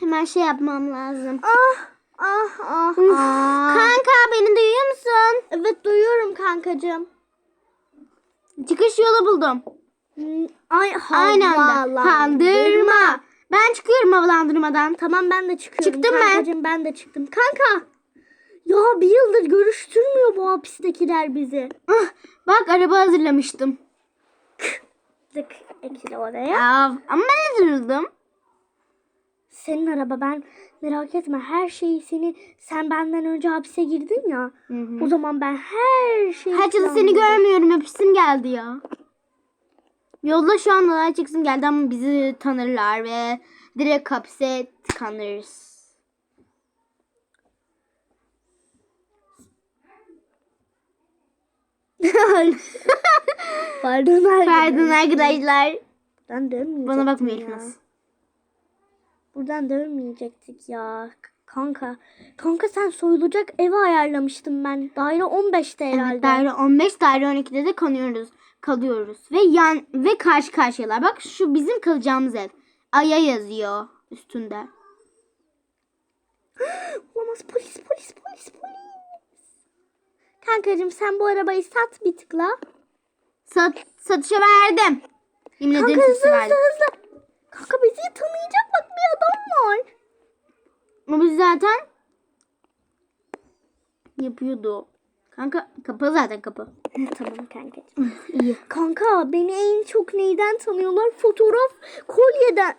Hemen şey yapmam lazım. Ah ah ah Uf, ah. Kanka beni duyuyor musun? Evet duyuyorum kankacığım. Çıkış yolu buldum. Ay Aynı anda. Kandırma. Ben çıkıyorum havalandırmadan. Tamam ben de çıkıyorum. Çıktım ben. kankacığım, ben de çıktım. Kanka. Ya bir yıldır görüştürmüyor bu hapistekiler bizi. Ah, bak araba hazırlamıştım. Tık ekle oraya. Ya, ama ben hazırladım. Senin araba ben merak etme her şeyi seni sen benden önce hapse girdin ya. Hı hı. O zaman ben her şeyi Kaç yıldır seni görmüyorum. Öpüsüm geldi ya. Yolda şu an olay çıksın geldi ama bizi tanırlar ve direkt hapse tıkanırız. Pardon arkadaşlar. Pardon arkadaşlar. Buradan dönmeyecektim Bana bakmıyor ya. İlknaz. Buradan dönmeyecektik ya. Kanka. Kanka sen soyulacak evi ayarlamıştım ben. Daire 15'te herhalde. Evet, daire 15, daire 12'de de kanıyoruz. Kalıyoruz. Ve yan ve karşı karşıyalar. Bak şu bizim kalacağımız ev. Aya yazıyor üstünde. Olamaz polis polis polis polis. Kankacığım sen bu arabayı sat bir tıkla. Sat, satışa verdim. Yemin Kanka hızlı hızlı hızlı. Kanka bizi tanıyacak bak bir adam var. Ama biz zaten yapıyordu. Kanka kapalı zaten kapı. tamam kankacığım. İyi. Kanka beni en çok neyden tanıyorlar? Fotoğraf kolyeden.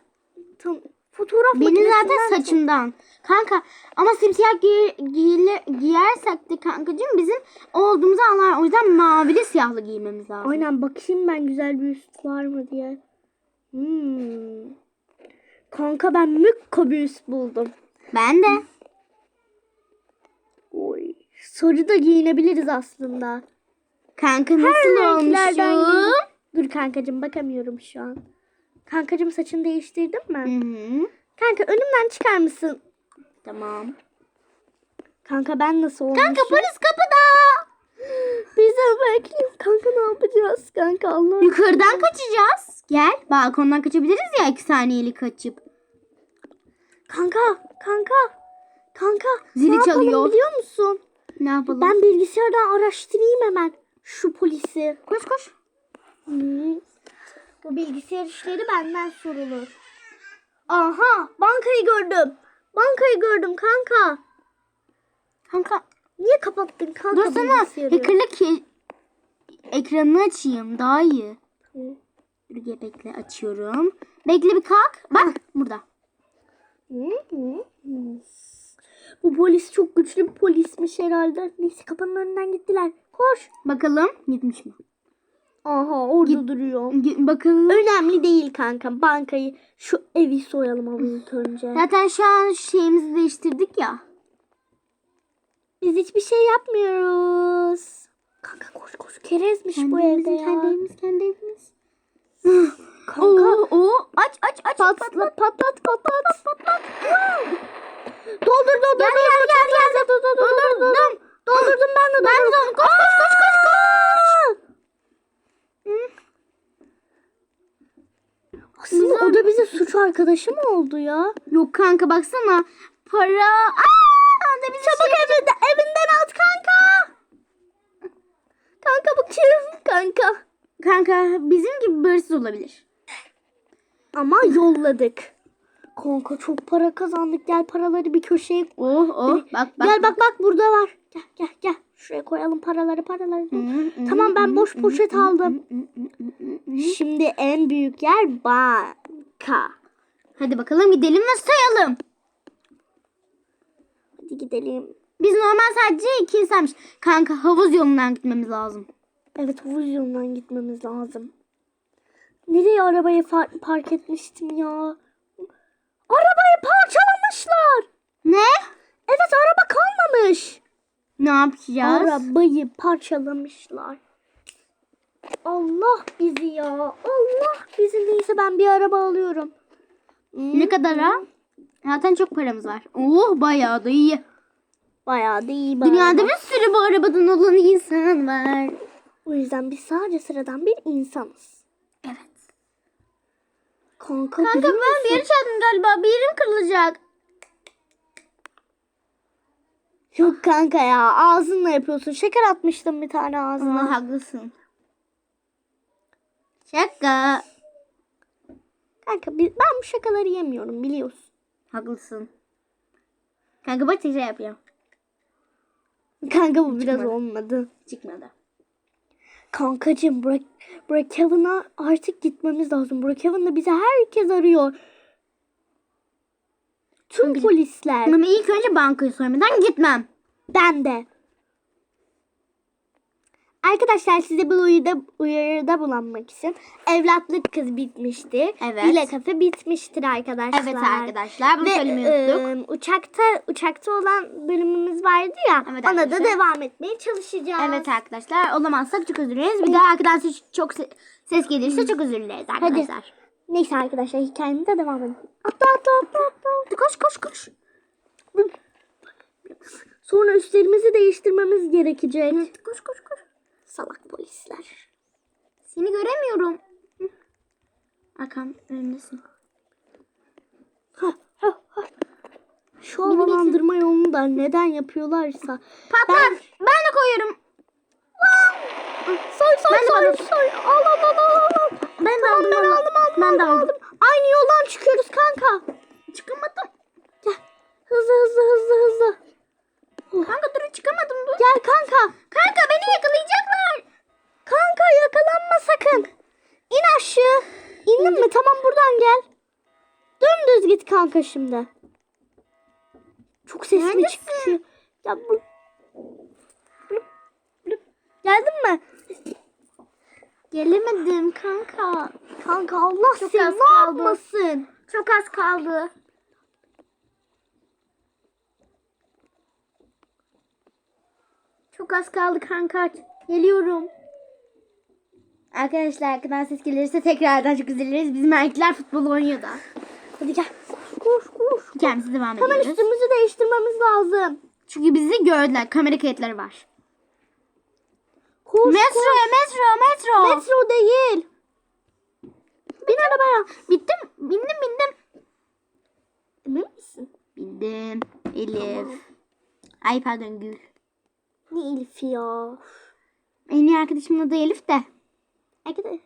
Tan fotoğraf Beni zaten saçımdan. Kanka ama simsiyah giy giyile- giyersek de kankacığım bizim olduğumuzu anlar. O yüzden mavili siyahlı giymemiz lazım. Aynen bakayım ben güzel bir üst var mı diye. Hmm. Kanka ben üst buldum. Ben de. Oy. Sarı da giyinebiliriz aslında. Kanka nasıl olmuşum? giyin. Dur kankacığım bakamıyorum şu an. Kankacığım saçını değiştirdin mi? Hı hı. Kanka önümden çıkar mısın? Tamam. Kanka ben nasıl olmuşum? Kanka polis kapıda. Bekliyor. Kanka ne yapacağız? Kanka Allah. Yukarıdan kaçacağız. Gel balkondan kaçabiliriz ya iki saniyelik kaçıp. Kanka, kanka, kanka. Zili ne çalıyor. biliyor musun? Ne yapalım? Ben bilgisayardan araştırayım hemen şu polisi. Koş koş. Hmm. Bu bilgisayar işleri benden sorulur. Aha, bankayı gördüm. Bankayı gördüm kanka. Kanka Niye kapattın kanka dursana. bilgisayarı? Hacker'la ki ekranını açayım daha iyi. Dur bekle açıyorum. Bekle bir kalk. Bak burada. Bu polis çok güçlü bir polismiş herhalde. Neyse kapının önünden gittiler. Koş. Bakalım gitmiş mi? Aha orada duruyor. Gi- Bakalım. Önemli değil kanka. Bankayı şu evi soyalım ama ilk önce. Zaten şu an şeyimizi değiştirdik ya. Biz hiçbir şey yapmıyoruz. Kanka koş koş. Kerezmiş bu evde ya. kendi evimiz kendi evimiz. Kanka. Oo, oo, aç aç aç. Patlat patlat patlat patlat. Doldur doldur Gel, doldur. gel, gel, fazla doldur doldur doldur. Doldurdum. Doldurdum ben de Ben de. Koş, koş, koş, koş, koş. Aslında o da bize suç arkadaşı mı oldu ya? Yok kanka baksana. Para. Aa, da Çabuk şey- evinden, evinden at kanka. Kanka bu kim? Kanka. Kanka bizim gibi bir hırsız olabilir. Ama yolladık. Kanka çok para kazandık. Gel paraları bir köşeye Oh oh. Bak bak. gel bak bak burada var. Gel gel gel. Şuraya koyalım paraları paraları. Tamam ben boş poşet aldım. Şimdi en büyük yer banka. Hadi bakalım gidelim ve sayalım. Hadi gidelim. Biz normal sadece iki insanmış. Kanka havuz yolundan gitmemiz lazım. Evet havuz yolundan gitmemiz lazım. Nereye arabayı park etmiştim ya? Arabayı parçalamışlar. Ne? Evet araba kalmamış. Ne yapacağız? Arabayı parçalamışlar. Allah bizi ya. Allah bizi neyse ben bir araba alıyorum. Ne kadar ha? Zaten çok paramız var. Oh bayağı da iyi. Bayağı da iyi bir Dünyada bir sürü bu arabadan olan insan var. O yüzden biz sadece sıradan bir insanız. Evet. Kanka, Kanka ben bir yere galiba. Bir yerim kırılacak. Yok kanka ya ağzınla yapıyorsun. Şeker atmıştım bir tane ağzına. Ama haklısın. Şaka. Kanka ben bu şakaları yemiyorum biliyorsun. Haklısın. Kanka bak tekrar yapıyorum. Kanka bu Çıkmadı. biraz olmadı. Çıkmadı. Kankacığım Brook, Brookhaven'a artık gitmemiz lazım. Brookhaven'da bizi herkes arıyor. Tüm Kankacığım, polisler. Ama ilk önce bankayı soymadan gitmem. Ben de. Arkadaşlar size bir uyarıda, uyarıda bulunmak için evlatlık kız bitmiştir. Evet. Hile kafe bitmiştir arkadaşlar. Evet arkadaşlar bunu Ve söylemeyi unuttuk. ıı, uçakta uçakta olan bölümümüz vardı ya. Evet ona da arkadaşlar. devam etmeye çalışacağız. Evet arkadaşlar olamazsak çok özür dileriz. Bir daha arkadan ses, çok se- ses gelirse çok özür dileriz arkadaşlar. Neyse arkadaşlar hikayemize devam edelim. Atla atla atla atla. Hadi koş koş koş. Sonra üstlerimizi değiştirmemiz gerekecek. Koş koş koş. Salak polisler. Seni göremiyorum. Hı. Arkam önündesin. Şu havalandırma yolunu da neden yapıyorlarsa. Patlar. Ben, de koyuyorum. Soy soy Ben soy soy. Al al al al. Ben de aldım. ben aldım aldım Ben de aldım. Aynı yoldan çıkıyoruz kanka. Kanka şimdi. Çok sesli Neredesin? çıktı. Ya bu... Geldin mi? Gelemedim kanka. Kanka Allah Çok seni ne kaldı. yapmasın? Çok az kaldı. Çok az kaldı kanka. Geliyorum. Arkadaşlar arkadan ses gelirse tekrardan çok dileriz. Bizim erkekler futbol oynuyor da. Hadi gel. Koş koş. Kendimize devam Hemen ediyoruz. üstümüzü değiştirmemiz lazım. Çünkü bizi gördüler. Kamera kayıtları var. Koş Metro, koş. metro, metro. Metro değil. Bin arabaya. Bittim, bindim, bindim. Emin misin? Bindim. Elif. Ay pardon Gül. Ne Elif ya? En iyi arkadaşımın adı Elif de. Arkadaş.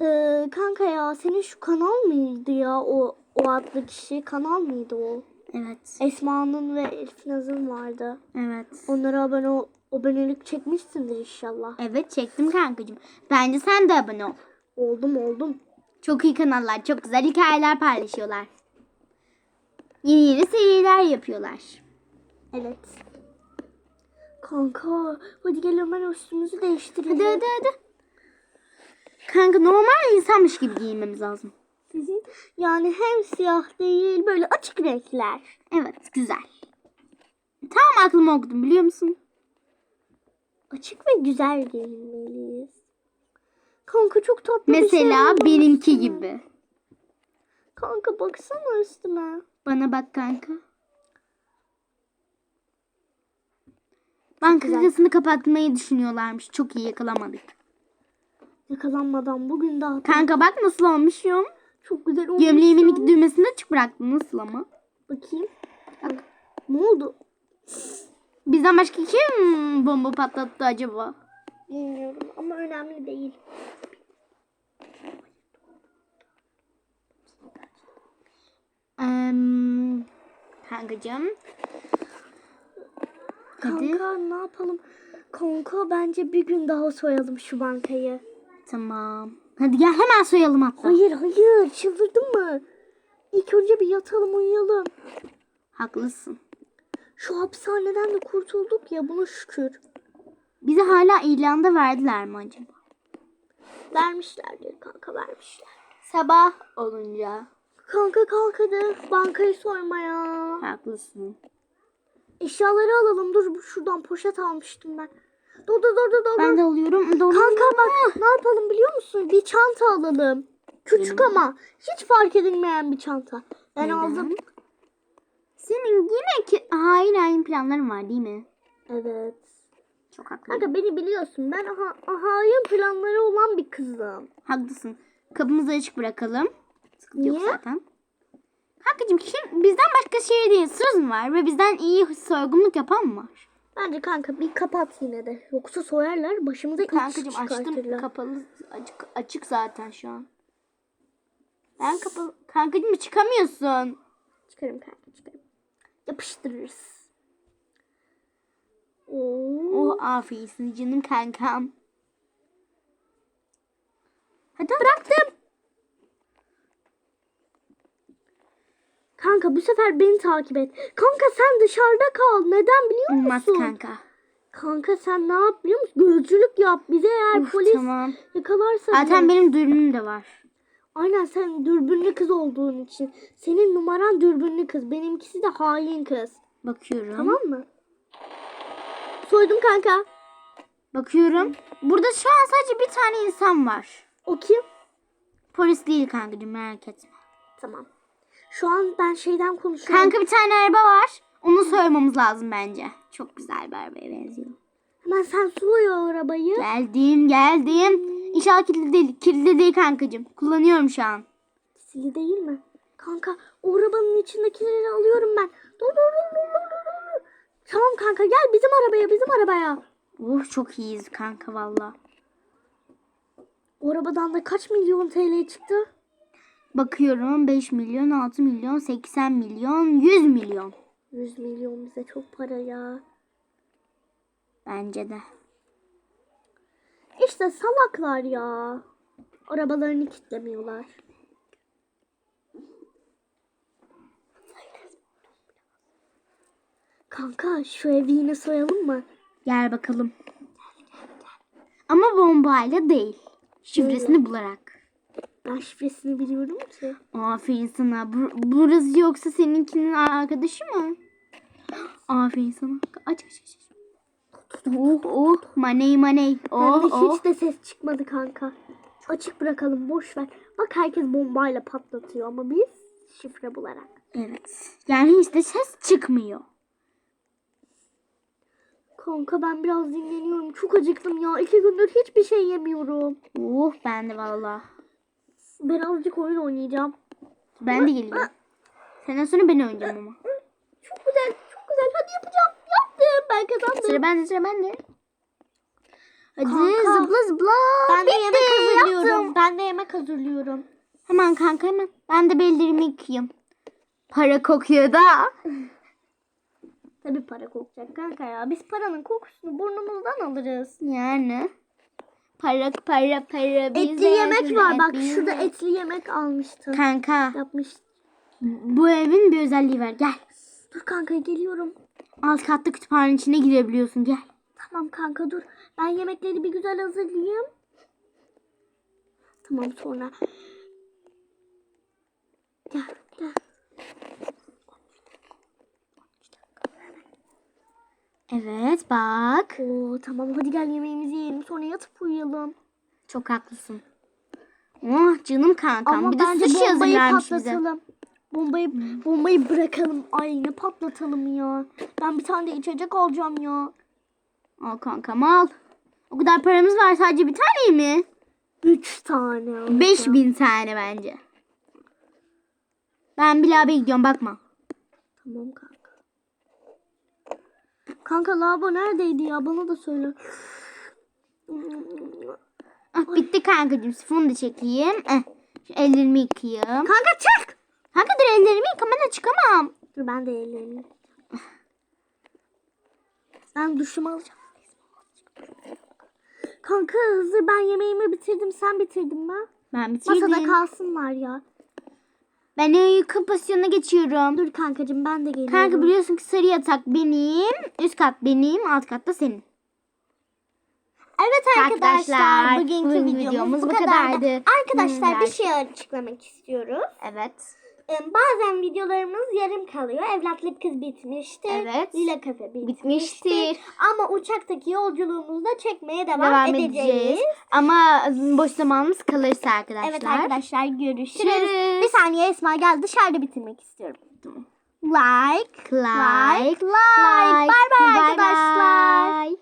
Ee, kanka ya senin şu kanal mıydı ya o o adlı kişi kanal mıydı o? Evet. Esma'nın ve Elif Naz'ın vardı. Evet. Onlara abone ol, abonelik çekmişsindir inşallah. Evet çektim kankacığım. Bence sen de abone ol. Oldum oldum. Çok iyi kanallar, çok güzel hikayeler paylaşıyorlar. Yeni yeni seriler yapıyorlar. Evet. Kanka hadi gel hemen üstümüzü değiştirelim. Hadi hadi hadi. Kanka normal insanmış gibi giyinmemiz lazım. Sizin yani hem siyah değil böyle açık renkler. Evet güzel. Tam aklıma okudum biliyor musun? Açık ve güzel giyinmeliyiz. Kanka çok tatlı bir şey Mesela benimki mı? gibi. Kanka baksana üstüme. Bana bak kanka. Banka kasasını kapatmayı düşünüyorlarmış. Çok iyi yakalamadık. Yakalanmadan bugün daha Kanka bak nasıl olmuşum. Çok güzel olmuş. Gömleğimin iki düğmesini açık bıraktım. Nasıl ama? Bakayım. Bak. Ne oldu? Bizden başka kim bomba patlattı acaba? Bilmiyorum ama önemli değil. Eee kankacığım. Hadi. Kanka ne yapalım? Kanka bence bir gün daha soyalım şu bankayı. Tamam. Hadi gel hemen soyalım hatta. Hayır hayır çıldırdın mı? İlk önce bir yatalım uyuyalım. Haklısın. Şu hapishaneden de kurtulduk ya buna şükür. Bize hala ilanda verdiler mi acaba? Vermişlerdir kanka vermişler. Sabah olunca. Kanka kalk hadi bankayı soymaya. Haklısın. Eşyaları alalım. Dur bu- şuradan poşet almıştım ben. Dur dur dur dur dur. Ben de alıyorum. Doğru. Kanka bak ne yapalım biliyor musun? Bir çanta alalım. Küçük Benim- ama hiç fark edilmeyen bir çanta. Ben Neden? aldım. Senin yine ki hain hain planların var değil mi? Evet. Çok haklı. Kanka beni biliyorsun. Ben aha, hain planları olan bir kızım. Haklısın. Kapımızı açık bırakalım. Sıkıntı yok Niye? zaten. Kankacığım kim bizden başka şehir değil sırız mı var ve bizden iyi soygunluk yapan mı var? Bence kanka bir kapat yine de. Yoksa soyarlar başımıza Kankacığım açtım çıkartırlar. kapalı açık, açık zaten şu an. Ben kapalı. Kankacığım çıkamıyorsun. Çıkarım kanka çıkarım. Yapıştırırız. Oo. Oh afiyesin canım kankam. Hadi bıraktım. Kanka bu sefer beni takip et. Kanka sen dışarıda kal. Neden biliyor Olmaz musun? kanka. Kanka sen ne yap biliyor musun? Gözcülük yap. Bize eğer Uf, polis tamam. yakalarsa Zaten bile- benim dürbünüm de var. Aynen sen dürbünlü kız olduğun için. Senin numaran dürbünlü kız. Benimkisi de hain kız. Bakıyorum. Tamam mı? Soydum kanka. Bakıyorum. Burada şu an sadece bir tane insan var. O kim? Polis değil kankacığım merak etme. Tamam. Şu an ben şeyden konuşuyorum. Kanka bir tane araba var. Onu soymamız lazım bence. Çok güzel bir arabaya benziyor. Hemen sen o arabayı. Geldim geldim. İnşallah kilitli değil. Kilitli değil kankacığım. Kullanıyorum şu an. Sili değil mi? Kanka o arabanın içindekileri alıyorum ben. Dur dur dur dur, dur. Tamam kanka gel bizim arabaya bizim arabaya. Oh çok iyiyiz kanka valla. O arabadan da kaç milyon TL çıktı? Bakıyorum 5 milyon, 6 milyon, 80 milyon, 100 milyon. 100 milyon bize çok para ya. Bence de. İşte salaklar ya. Arabalarını kilitlemiyorlar. Kanka şu evi yine soyalım mı? Gel bakalım. Ama bombayla değil. Şifresini bularak. Ben şifresini biliyorum ki. Aferin sana. Bur- burası yoksa seninkinin arkadaşı mı? Aferin sana. Aç aç aç. Oh oh maney maney. Oh Bende oh. hiç de ses çıkmadı kanka. Açık bırakalım boş ver. Bak herkes bombayla patlatıyor ama biz şifre bularak. Evet. Yani hiç de ses çıkmıyor. Kanka ben biraz dinleniyorum. Çok acıktım ya. İki gündür hiçbir şey yemiyorum. Oh ben de valla. Ben azıcık oyun oynayacağım. Ben de geliyorum. Senden sonra ben oynayacağım ama. Çok güzel, çok güzel. Hadi yapacağım. Yaptım. Ben kazandım. Sıra bende sıra bende. Hadi Kanka, zıpla zıpla. ben de Bitti, yemek hazırlıyorum. yaptım. Ben de yemek hazırlıyorum. Hemen kanka hemen. Ben de bellerimi yıkayayım. Para kokuyor da. Tabii para kokacak kanka ya. Biz paranın kokusunu burnumuzdan alırız. Yani. Para para para. Etli bize yemek var. Bak şurada etli yemek almıştım. Kanka Yapmış. bu evin bir özelliği var. Gel. Dur kanka geliyorum. Alt katta kütüphanenin içine girebiliyorsun. Gel. Tamam kanka dur. Ben yemekleri bir güzel hazırlayayım. Tamam sonra. Gel gel. Evet bak. Oo tamam hadi gel yemeğimizi yiyelim sonra yatıp uyuyalım. Çok haklısın. Oh canım kankam. Ama bir de bence sushi bombayı hazırlarmış bize. patlatalım. Bombayı bombayı bırakalım. Ay ne patlatalım ya. Ben bir tane de içecek alacağım ya. Al kankam al. O kadar paramız var sadece bir tane mi? Üç tane alacağım. 5000 tane bence. Ben Bilal'e gidiyorum bakma. Tamam kanka. Kanka lavabo neredeydi ya? Bana da söyle. Ah, bitti kankacığım. Sifonu da çekeyim. Eh, şu ellerimi yıkayayım. Kanka çık. Kanka dur ellerimi yıkamana çıkamam. Dur ben de ellerimi. Ben duşumu alacağım. Kanka hızlı ben yemeğimi bitirdim. Sen bitirdin mi? Ben bitirdim. Masada kalsınlar ya. Ben uyku pozisyonuna geçiyorum. Dur kankacığım ben de geliyorum. Kanka biliyorsun ki sarı yatak benim. Üst kat benim. Alt kat da senin. Evet arkadaşlar, Arkadaşlar, bugünkü bugün videomuz, videomuz bu kadardı. kadardı. Arkadaşlar bir Hmm, şey açıklamak istiyoruz. Evet. Ee, Bazen videolarımız yarım kalıyor. Evlatlık kız bitmiştir. Evet. Lila kafe bitmiştir. Bitmiştir. Ama uçaktaki yolculuğumuzda çekmeye devam, Devam edeceğiz. edeceğiz. Ama boş zamanımız kalırsa arkadaşlar. Evet arkadaşlar görüşürüz. Görüşürüz. Bir saniye Esma gel dışarıda bitirmek istiyorum. Like, Like, like, like. Bye bye Bye arkadaşlar. bye.